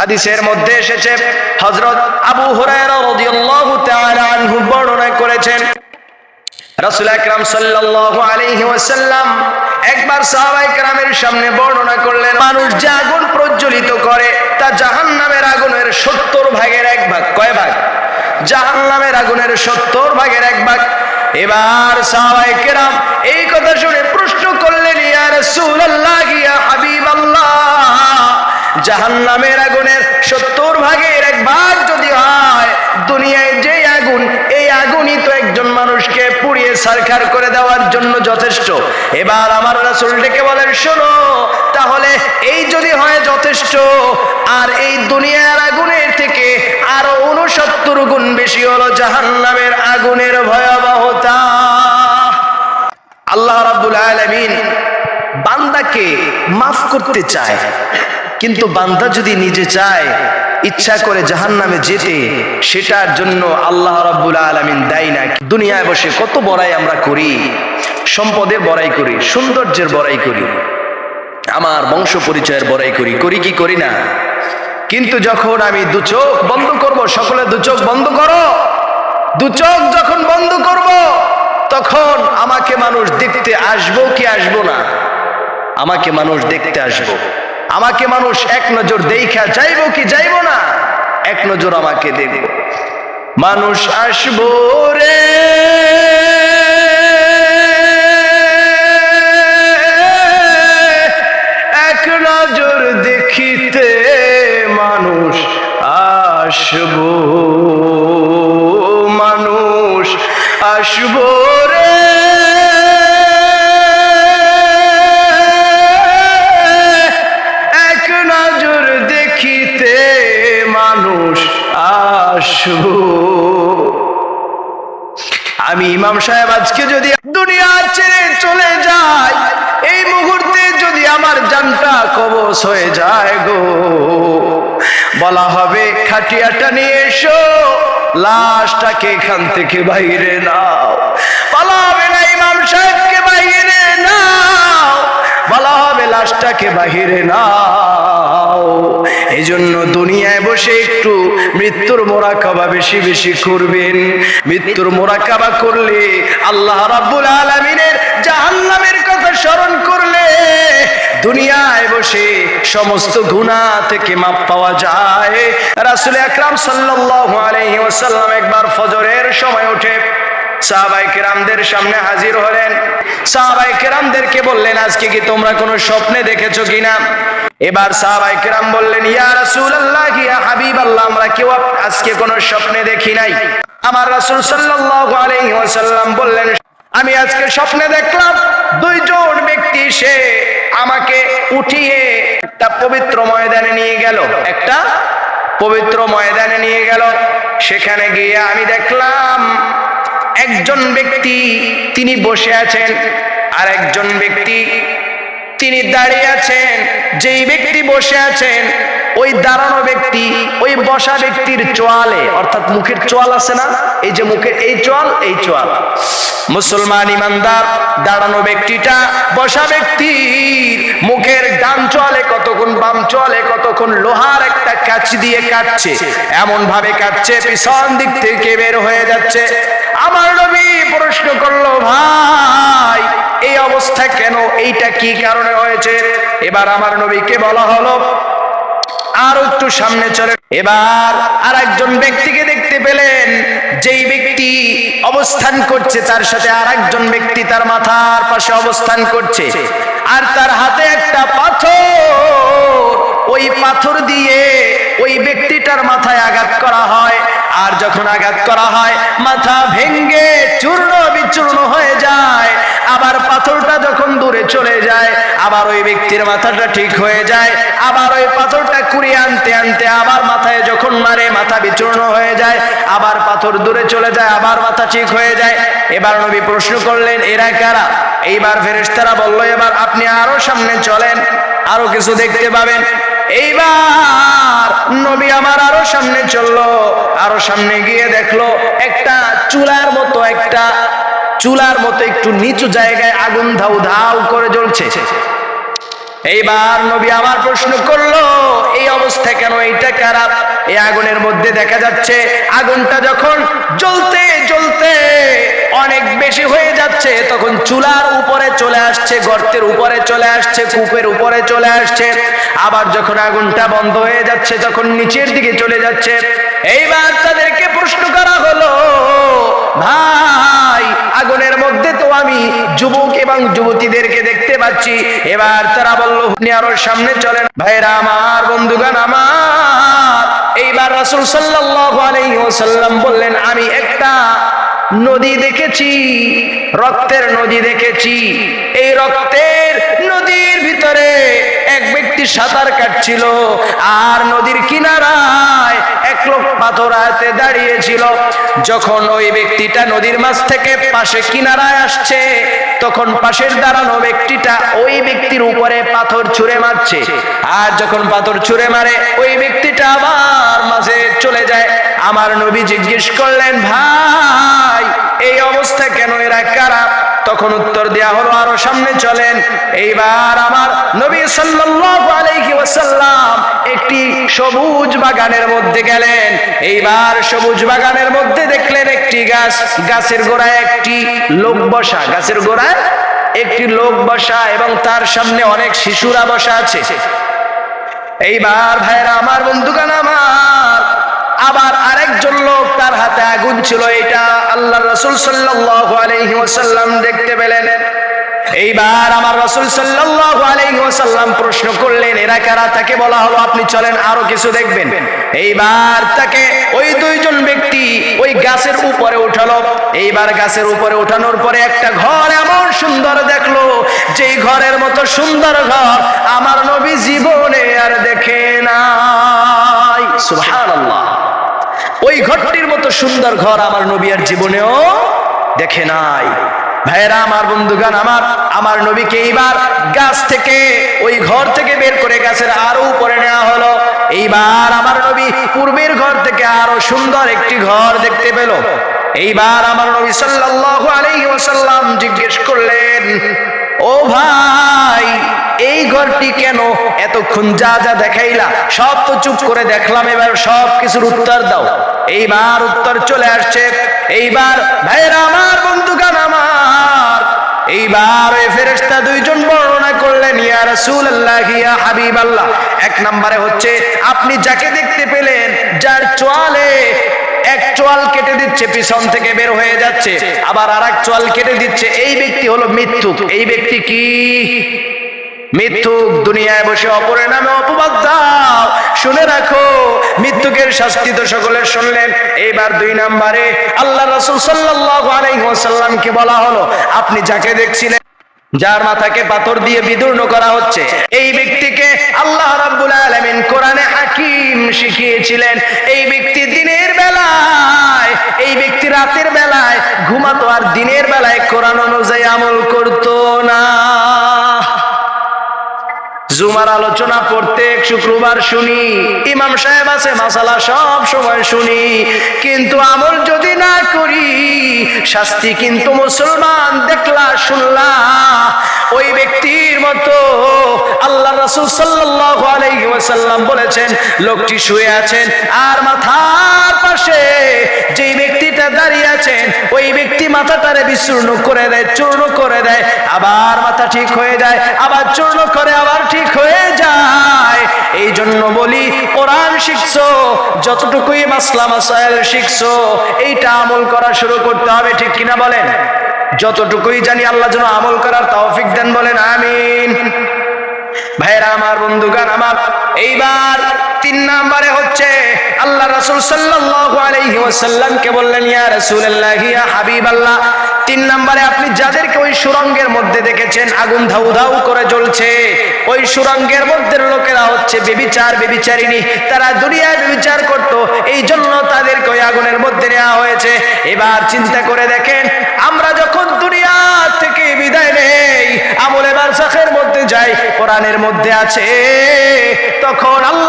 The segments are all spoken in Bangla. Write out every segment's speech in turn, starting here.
হাদিসের মধ্যে এসেছে, হযরত আবু হুরায়রা বর্ণনা করেছেন, রাসূল আকরাম সাল্লাল্লাহু আলাইহি ওয়াসাল্লাম একবার সাহাবায়ে কেরামের সামনে বর্ণনা করলেন, মানুষ যে আগুন প্রজ্বলিত করে তা জাহান্নামের আগুনের 70 ভাগের এক ভাগ। কয় ভাগ? জাহান্নামের আগুনের 70 ভাগের এক ভাগ। এবার সাহাবায়ে কেরাম এই কথা শুনে প্রশ্ন করলেন জাহান্নামের আগুনের সত্তর ভাগের এক ভাগ যদি হয় দুনিয়ায় যে আগুন এই আগুনই তো একজন মানুষকে পুড়িয়ে সারখার করে দেওয়ার জন্য যথেষ্ট। এবার আমার রাসূল ডেকে বলেন, শোনো, তাহলে এই যদি হয় যথেষ্ট, আর এই দুনিয়ার আগুনের থেকে আরও উনসত্তর গুণ বেশি হলো জাহান্নামের আগুনের ভয়াবহতা। আল্লাহ রাব্বুল আলামিন বান্দাকে মাফ করতে চায়। কিন্তু বান্দা যদি নিজে চায়, ইচ্ছা করে জাহান্নামে যেতে, সেটার জন্য আল্লাহ রাব্বুল আলামিন দেয় না। দুনিয়ায় বসে কত বড়াই আমরা করি, সম্পদের বড়াই করি, সৌন্দর্যের বড়াই করি, আমার বংশ পরিচয়ের বড়াই করি করি কি করি না? কিন্তু যখন আমি দু চোখ বন্ধ করব, সকলে দু চোখ বন্ধ করো। দু চোখ যখন বন্ধ করব, তখন আমাকে মানুষ দেখতে আসব কি আসব না? আমাকে মানুষ দেখতে আসব। আমাকে মানুষ এক নজর দেখা যাইব কি যাইব না, এক নজর আমাকে দেখব মানুষ আসব রে। এক নজর দেখিতে মানুষ আসব। আমি ইমাম সাহেব আজকে যদি দুনিয়া ছেড়ে চলে যাই এই মুহূর্তে যদি আমার জানটা কবচ হয়ে যায় গো। বলা হবে, খাটিয়াটা নিয়ে এসো, লাশটাকে এখান থেকে বাইরে নাও। বলা হবে না ইমাম সাহেবকে বাইরে নাও। লাশটাকে বাহিরে নাও। এই জন্য দুনিয়ায় বসে একটু মৃত্যুর মোরাকাবা বেশি বেশি করবেন। মৃত্যুর মোরাকাবা করলে আল্লাহ রাব্বুল আলামিনের জাহান্নামের কথা স্মরণ করলে দুনিয়ায় বসে সমস্ত গুনাহ থেকে মাপ পাওয়া যায়। রাসূল আকরাম সাল্লাল্লাহু আলাইহি ওয়াসাল্লাম একবার ফজরের সময় উঠে সাহাবাই কেরামদের সামনে হাজির হলেন। সাহাবাই কেরামদেরকে বললেন, আজকে কি তোমরা কোনো স্বপ্নে দেখেছ কিনা? এবার সাহাবাই কেরাম বললেন, ইয়া রাসূলুল্লাহ, ইয়া হাবিবাল্লাহ, আমরা কেউ আজকে কোনো স্বপ্নে দেখি নাই। আমার রাসূল সাল্লাল্লাহু আলাইহি ওয়াসাল্লাম বললেন, আমি আজকে স্বপ্নে দেখলাম, দুইজন ব্যক্তি সে আমাকে উঠিয়ে একটা পবিত্র ময়দানে নিয়ে গেল। একটা পবিত্র ময়দানে নিয়ে গেল। সেখানে গিয়ে আমি দেখলাম একজন ব্যক্তি তিনি বসে আছেন। আর একজন ব্যক্তি তিনি দাঁড়িয়ে আছেন, যেই ব্যক্তি বসে আছেন, ওই দাঁড়ানো ব্যক্তি, ওই বসা ব্যক্তির চোয়ালে, অর্থাৎ মুখের চোয়াল আছে না? এই যে মুখের এই চোয়াল এই চোয়াল। মুসলমান ইমানদার, দাঁড়ানো ব্যক্তিটা, বসা ব্যক্তির মুখের ডান চোয়ালে কতক্ষণ, বাম চোয়ালে কতক্ষণ লোহার একটা কাচি দিয়ে কাটছে এমন ভাবে কাটছে, পিছন দিক থেকে বের হয়ে যাচ্ছে। আমার নবী প্রশ্ন করল, ভাই অবস্থা কেন? এইটা কি কারণে হয়েছে? এবার আমার নবীকে বলা হলো। আর একটু সামনে চলে। এবার আর একজন ব্যক্তিকে দেখতে পেলেন। যেই ব্যক্তি অবস্থান করছে, তার সাথে আর একজন ব্যক্তি তার মাথার পাশে অবস্থান করছে। আর তার হাতে একটা পাথর। ওই পাথর দিয়ে ওই ব্যক্তিটার মাথায় আঘাত করা হয়। আর যখন আঘাত করা হয়, মাথা ভেঙ্গে চূর্ণ বিচূর্ণ হয়ে যায়। আবার পাথরটা যখন দূরে চলে যায়, আবার ওই ব্যক্তির মাথাটা ঠিক হয়ে যায়। আবার ওই পাথরটা কুড়িয়ে আনতে আনতে আবার মাথায় যখন মারে, মাথা বিচূর্ণ হয়ে যায়। আবার পাথর দূরে চলে যায়, আবার মাথা ঠিক হয়ে যায়। এবার নবী প্রশ্ন করলেন, এরা কারা? এইবার ফেরেশতারা বলল, এবার আপনি আরও সামনে চলেন, আরও কিছু দেখতে পাবেন। এইবার নবী আমার আরও সামনে চলল, আরও সামনে গিয়ে দেখল, একটা চুলার মতো, একটা চুলার মতো একটু নিচু জায়গায় আগুন ধাউ ধাউ করে জ্বলছে। এইবার নবী আমার প্রশ্ন করল, এই অবস্থা কেন এইটা খারাপ এই আগুনের মধ্যে দেখা যাচ্ছে, আগুনটা যখন জ্বলতে জ্বলতে অনেক বেশি হয়ে যাচ্ছে, তখন চুলার উপরে চলে আসছে, গর্তের উপরে চলে আসছে, কূপের উপরে চলে আসছে। আবার যখন আগুনটা বন্ধ হয়ে যাচ্ছে, তখন নিচের দিকে চলে যাচ্ছে। এইবার তাদেরকে প্রশ্ন করা হলো, ভাই, আগুনের মধ্যে আমি যুবক এবং যুবতীদেরকে দেখতে পাচ্ছি। এবার তারা বলল আপনি আরও সামনে চলেন। ভাইরা আমার বন্ধুগান আমার। এইবার রাসুল ওয়াসাল্লাম বললেন, আমি একটা নদী দেখেছি, রক্তের নদী দেখেছি। এই রক্তের নদীর এক ব্যক্তি সাঁতার কাটছিল আর নদীর কিনারায় এক লোক পাথর হাতে দাঁড়িয়েছিল। যখন ওই ব্যক্তিটা নদীর মাছ থেকে পাশে কিনারায় আসছে, তখন পাশের দাঁড়ানো ব্যক্তিটা ওই ব্যক্তির উপরে পাথর ছুঁড়ে মারছে। আর যখন পাথর ছুঁড়ে মারে, ওই ব্যক্তিটা আবার মাঝে চলে যায়। আমার নবী জিজ্ঞেস করলেন, ভাই এই অবস্থা কেন? এরা কারা? তখন উত্তর দেয়া হলো, আরও সামনে চলেন। এইবার আমার নবী সাল্লাল্লাহু আলাইহি একটি সবুজ বাগানের মধ্যে গেলেন। এইবার সবুজ বাগানের মধ্যে দেখলেন একটি গাছ। গাছের গোড়ায় একটি লোক বসা। গাছের গোড়ায় একটি লোক বসা এবং তার সামনে অনেক শিশুরা বসা আছে। এইবার ভাইরা, আমার বন্ধুগান আমার আবার আরেকজন লোক তার হাতে আগুন ছিল এটা আল্লাহ রসুল ওয়াসাল্লাম দেখতে পেলেন। এইবার আমার রসুল আলাইহি প্রশ্ন করলেন, এরা কারা? তাকে বলা হলো, আপনি চলেন, আরও কিছু দেখবেন। এইবার তাকে ওই দুইজন ব্যক্তি ওই গাছের উপরে উঠালো। এইবার গাছের উপরে উঠানোর পরে একটা ঘর এমন সুন্দর দেখল, যেই ঘরের মতো সুন্দর ঘর আমার নবী জীবনে আর দেখে নাই। সুবহানাল্লাহ। ওই ঘরটির মতো সুন্দর ঘর আমার নবী আর জীবনেও দেখে নাই। ভাইরা আমার বন্ধুগান আমার আমার নবীকে এইবার গাছ থেকে, ওই ঘর থেকে বের করে গাছের আরও উপরে নেওয়া হলো। এইবার আমার নবী পূর্বের ঘর থেকে আরও সুন্দর একটি ঘর দেখতে পেল। এইবার আমার নবী সাল্লাল্লাহু আলাইহি ওয়াসাল্লাম জিজ্ঞেস করলেন ও ভাই, এই ঘরটি কেন এতক্ষণ যা যা দেখাইলা, সব তো চুপ করে দেখলাম, এবার সব কিছুর উত্তর দাও। এইবার উত্তর চলে আসছে। এইবার ভাইরা আমার বন্ধুগান আমার। এইবার ওই ফেরেশতা দুইজন বর্ণনা করলেন, ইয়া রাসূলুল্লাহ, ইয়া হাবিব আল্লাহ এক নম্বরে হচ্ছে, আপনি যাকে দেখতে পেলেন, যার চোয়ালে এক চোয়াল কেটে দিচ্ছে, পিছন থেকে বের হয়ে যাচ্ছে। আবার আর এক চোয়াল কেটে দিচ্ছে, এই ব্যক্তি হলো মৃত্যু এই ব্যক্তি কি? মৃত্যুক। দুনিয়ায় বসে অপরের নামে অপবাদ দাও। শুনে রাখো, মৃত্যুকের শাস্তি তো সকলের শুনলেন। এইবার দুই নম্বরে আল্লাহ রসুল সাল্লাহ আলাইসাল্লামকে বলা হলো, আপনি যাকে দেখছিলেন, যার মাথাকে পাথর দিয়ে বিদূর্ণ করা হচ্ছে, এই ব্যক্তিকে আল্লাহ রাব্বুল আলামিন কোরআনে হাকিম শিখিয়েছিলেন। এই ব্যক্তি দিনের বেলায়, এই ব্যক্তি রাতের বেলায় ঘুমাতো আর দিনের বেলায় কোরআন অনুযায়ী আমল করতো না। জুমার আলোচনা প্রত্যেক শুক্রবার শুনি, ইমাম সাহেব আছে, মাসালা সব সময় শুনি। কিন্তু আমল যদি না করি, শাস্তি কিন্তু মুসলমান দেখলা শুনলা। ওই ব্যক্তির মতো আল্লাহ রাসূল সাল্লাল্লাহু আলাইহি ওয়াসাল্লাম বলেছেন, লোকটি শুয়ে আছেন আর মাথার বিচূর্ণ করে দেয়, চূর্ণ করে দেয়, আবার মাথা ঠিক হয়ে যায়, আবার চূর্ণ করে, আবার ঠিক হয়ে যায়। এই জন্য বলি, কোরআন শিখছো, যতটুকুই মাসলা মাসাইল শিখছো, এইটা আমল করা শুরু করতে হবে, ঠিক কিনা বলেন? যতটুকুই জানি আল্লাহ যেন আমল করার তৌফিক দেন, বলেন আমিন। ভাইরা আমার বন্ধুগান আমার, এইবার তিন নম্বরে হচ্ছে, আল্লাহ রাসূল সাল্লাল্লাহু আলাইহি ওয়াসাল্লামকে বললেন, ইয়া রাসূলুল্লাহ, ইয়া হাবিবাল্লাহ তিন নম্বরে আপনি যাদেরকে ওই সুরঙ্গের মধ্যে দেখেছেন, আগুন ধাউ ধাউ করে জ্বলছে। ওই সুরঙ্গের মধ্যে লোকেরা হচ্ছে বেবিচার বেবিচারিনী তারা দুনিয়ায় বেবিচার করত এই জন্য তাদেরকে ওই আগুনের মধ্যে নেওয়া হয়েছে। এবার চিন্তা করে দেখেন, আমরা যখন দুনিয়া থেকে বিদায় নেই, আমলে বারসাখের মধ্যে যাই, কোরআনের মধ্যে আছে, তখন আল্লাহ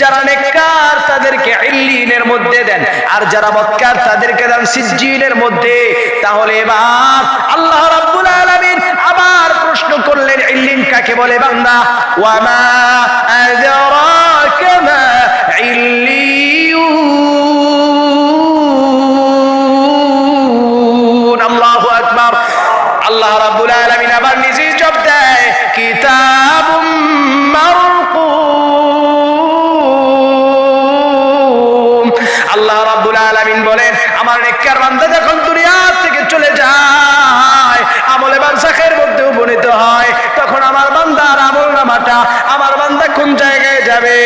যারা নেককার তাদেরকে ইল্লিনের মধ্যে দেন, আর যারা বদকার তাদেরকে দেন সিজ্জিনের মধ্যে। তাহলে এবার আল্লাহ রাব্বুল আলামিন আবার প্রশ্ন করলেন, ইল্লিন কাকে বলে বান্দা? ওয়া ওয়ামা আযরাকা মা ইল্লিয়ুন যাবে।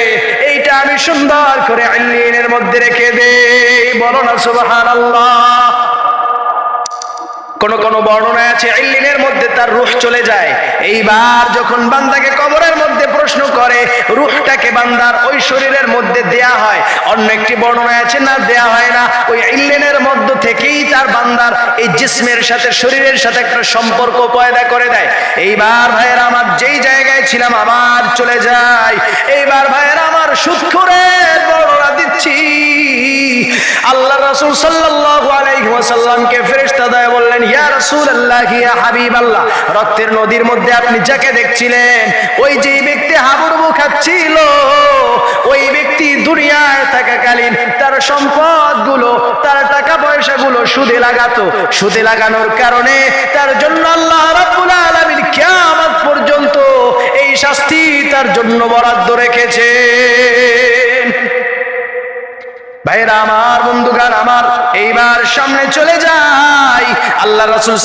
এইটা আমি সুন্দর করে আইনের মধ্যে রেখে দেই। বলো না সুবহানাল্লাহ। কোন কোন বর্ণনা আছে, ইল্লিনের মধ্যে তার রুহ চলে যায়। এইবার যখন বান্দাকে কবরের মধ্যে প্রশ্ন করে, রুহটাকে বান্দার ওই শরীরের মধ্যে দেয়া হয়। অন্য একটি বর্ণনা আছে, না, দেয়া হয় না। ওই ইল্লিনের মধ্য থেকেই তার বান্দার এই জিসমের সাথে, শরীরের সাথে একটা সম্পর্ক পয়দা করে দেয়। এইবার ভাইয়েরা, আমার যেই জায়গায় ছিলাম, আবার চলে যায় এইবার ভাইয়েরা, আমার সুক্ষরের বর্ণনা দিচ্ছি। আল্লাহ রাসূল সাল্লাল্লাহু আলাইহি ওয়াসাল্লামকে ফেরেশতা দেয় বললেন রক্তের নদীর মধ্যে আপনি যাকে দেখছিলেন, ওই যে ব্যক্তি হাবুডুবু খাচ্ছিল ওই ব্যক্তি দুনিয়ায় থাকাকালীন তার সম্পদগুলো, তার টাকা পয়সাগুলো সুদে লাগাতো। সুদে লাগানোর কারণে তার জন্য আল্লাহ রাব্বুল আলামিন কিয়ামত পর্যন্ত এই শাস্তি তার জন্য বরাদ্দ রেখেছেন ভাইরা আমার বন্ধুগান আমার, এইবার সামনে চলে যাই। আল্লাহ রাসূল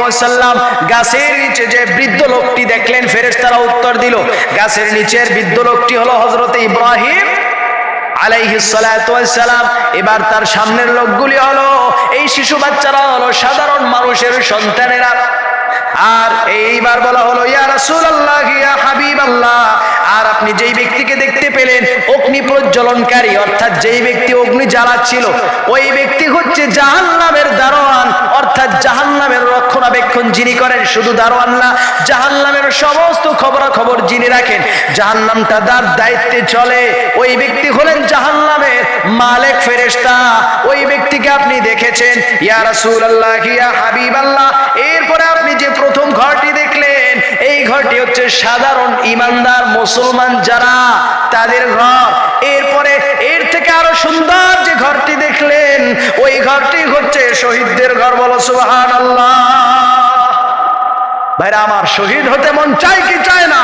ওয়াসাল্লাম গাছের নিচে যে বৃদ্ধ লোকটি দেখলেন, ফেরেশতারা উত্তর দিল, গাছের নিচের বৃদ্ধ লোকটি হলো হযরত ইব্রাহিম আলাইহিস সালাতু ওয়াসসালাম। এবার তার সামনের লোকগুলি হলো, এই শিশু বাচ্চারা হলো সাধারণ মানুষের সন্তানেরা। আর এইবার বলা হলো, ইয়া রাসূলুল্লাহ, ইয়া হাবিবাল্লাহ। আর আপনি যেই ব্যক্তিকে দেখতে পেলেন, অগ্নি প্রজ্বলনকারী, অর্থাৎ যেই ব্যক্তি অগ্নি জ্বালাচ্ছিল, ওই ব্যক্তি হচ্ছে জাহান্নামের দারোয়ান। অর্থাৎ জাহান্নামের রক্ষণাবেক্ষণ যিনি করেন, শুধু দারোয়ান না, জাহান্নামের সমস্ত খবরাখবর যিনি রাখেন, জাহান্নামটা তার দায়িত্বে চলে। ওই ব্যক্তি হলেন জাহান্নামের মালিক ফেরেশতা। ওই ব্যক্তিকে আপনি দেখেছেন, ইয়া রাসূলুল্লাহ, ইয়া হাবিবাল্লাহ। এরপরে আপনি যে প্রথম ঘরটি দেখলেন এই ঘরটি হচ্ছে সাধারণ ইমানদার মুসলমান যারা তাদের ঘর। এরপরে এর থেকে আরও সুন্দর যে ঘরটি দেখলেন, ওই ঘরটি হচ্ছে শহীদদের ঘর বলো সুহান ভাইরা, আমার শহীদ হতে মন চাই কি চায় না?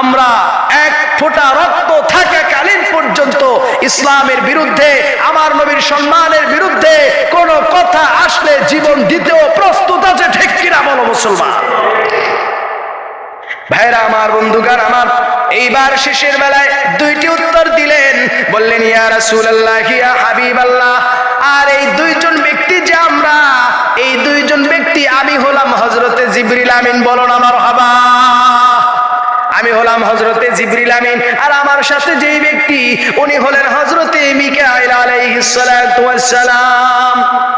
আমরা এক ফোঁটা রক্ত থাকাকালীন পর্যন্ত ইসলামের বিরুদ্ধে, আমার নবীর সম্মানের বিরুদ্ধে কোন কথা আসলে জীবন দিতেও প্রস্তুত আছে ঠিক কিনা বলো, মুসলমান? ভাইরা আমার বন্ধুগার আমার এইবার শেষের বেলায় দুইটি উত্তর দিলেন। বললেন, ইয়া রাসূলুল্লাহ, ইয়া হাবিবাল্লাহ। আর এই দুইজন ব্যক্তি যে আমরা, এই দুইজন ব্যক্তি আমি হলাম হযরতে জিবরিল আমিন। বলুন আমার হাবা। আমি হলাম হজরতে জিবরিল আমিন। আর আমার সাথে যেই ব্যক্তি, উনি হলেন হজরতে মিকাইল আলাইহিস সালাম।